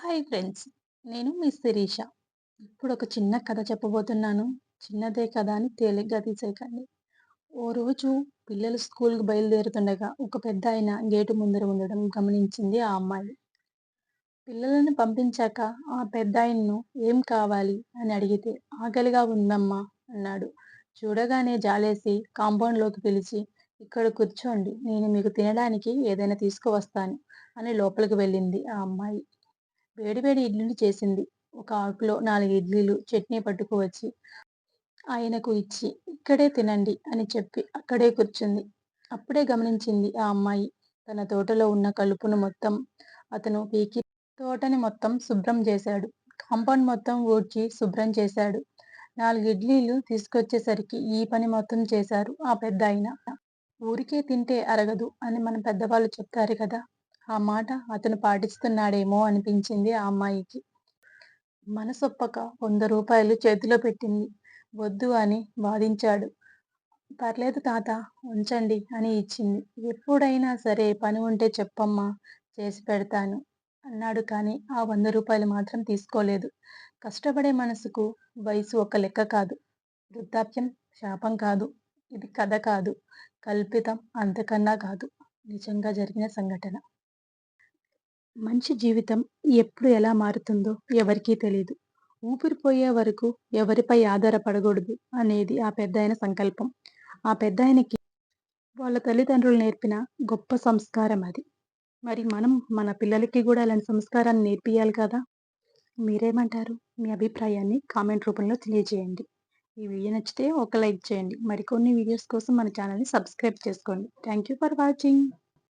Hi friends నేను మీ శిరీష. ఇప్పుడు ఒక చిన్న కథ చెప్పబోతున్నాను. చిన్నదే కదా అని తేలిగ్గా తీసేయకండి. ఓ రోజు పిల్లలు స్కూల్కి బయలుదేరుతుండగా ఒక పెద్ద ఆయన గేటు ముందర ఉండడం గమనించింది ఆ అమ్మాయి. పిల్లలను పంపించాక ఆ పెద్ద ఆయన్ను ఏం కావాలి? అని అడిగితే ఆకలిగా ఉందమ్మా అన్నాడు. చూడగానే జాలేసి కాంపౌండ్లోకి పిలిచి ఇక్కడ కూర్చోండి నేను మీకు తినడానికి ఏదైనా తీసుకువస్తాను అని లోపలికి వెళ్ళింది ఆ అమ్మాయి. వేడివేడి ఇడ్లీలు చేసింది. ఒక ఆకులో నాలుగు ఇడ్లీలు చట్నీ పట్టుకువచ్చి ఆయనకు ఇచ్చి ఇక్కడే తినండి అని చెప్పి అక్కడే కూర్చుంది. అప్పుడే గమనించింది ఆ అమ్మాయి తన తోటలో ఉన్న కలుపును మొత్తం అతను పీకి తోటని మొత్తం శుభ్రం చేశాడు. కాంపౌండ్ మొత్తం ఊడ్చి శుభ్రం చేశాడు. నాలుగు ఇడ్లీలు తీసుకొచ్చేసరికి ఈ పని మొత్తం చేశారు ఆ పెద్ద ఆయన ఊరికే తింటే అరగదు అని మన పెద్దవాళ్ళు చెప్తారు కదా. ఆ మాట అతను పాటిస్తున్నాడేమో అనిపించింది ఆ అమ్మాయికి. మనసొప్పక వంద రూపాయలు చేతిలో పెట్టింది. వద్దు అని వాదించాడు. పర్లేదు తాత ఉంచండి అని ఇచ్చింది. ఎప్పుడైనా సరే పని ఉంటే చెప్పమ్మా చేసి పెడతాను అన్నాడు కానీ ఆ వంద రూపాయలు మాత్రం తీసుకోలేదు. కష్టపడే మనసుకు వయసు ఒక లెక్క కాదు. వృద్ధాప్యం శాపం కాదు. ఇది కథ కాదు. కల్పితం అంతకన్నా కాదు. నిజంగా జరిగిన సంఘటన. మంచి జీవితం ఎప్పుడు ఎలా మారుతుందో ఎవరికీ తెలియదు ఊపిరిపోయే వరకు ఎవరిపై ఆధారపడకూడదు అనేది ఆ పెద్దాయన సంకల్పం. ఆ పెద్దాయనకి వాళ్ళ తల్లిదండ్రులు నేర్పిన గొప్ప సంస్కారం అది. మరి మనం మన పిల్లలకి కూడా అలాంటి సంస్కారాన్ని నేర్పియాలి కదా? మీరేమంటారు? మీ అభిప్రాయాన్ని కామెంట్ రూపంలో తెలియజేయండి. ఈ వీడియో నచ్చితే ఒక లైక్ చేయండి. మరికొన్ని వీడియోస్ కోసం మన ఛానల్ని సబ్స్క్రైబ్ చేసుకోండి. Thank you for watching.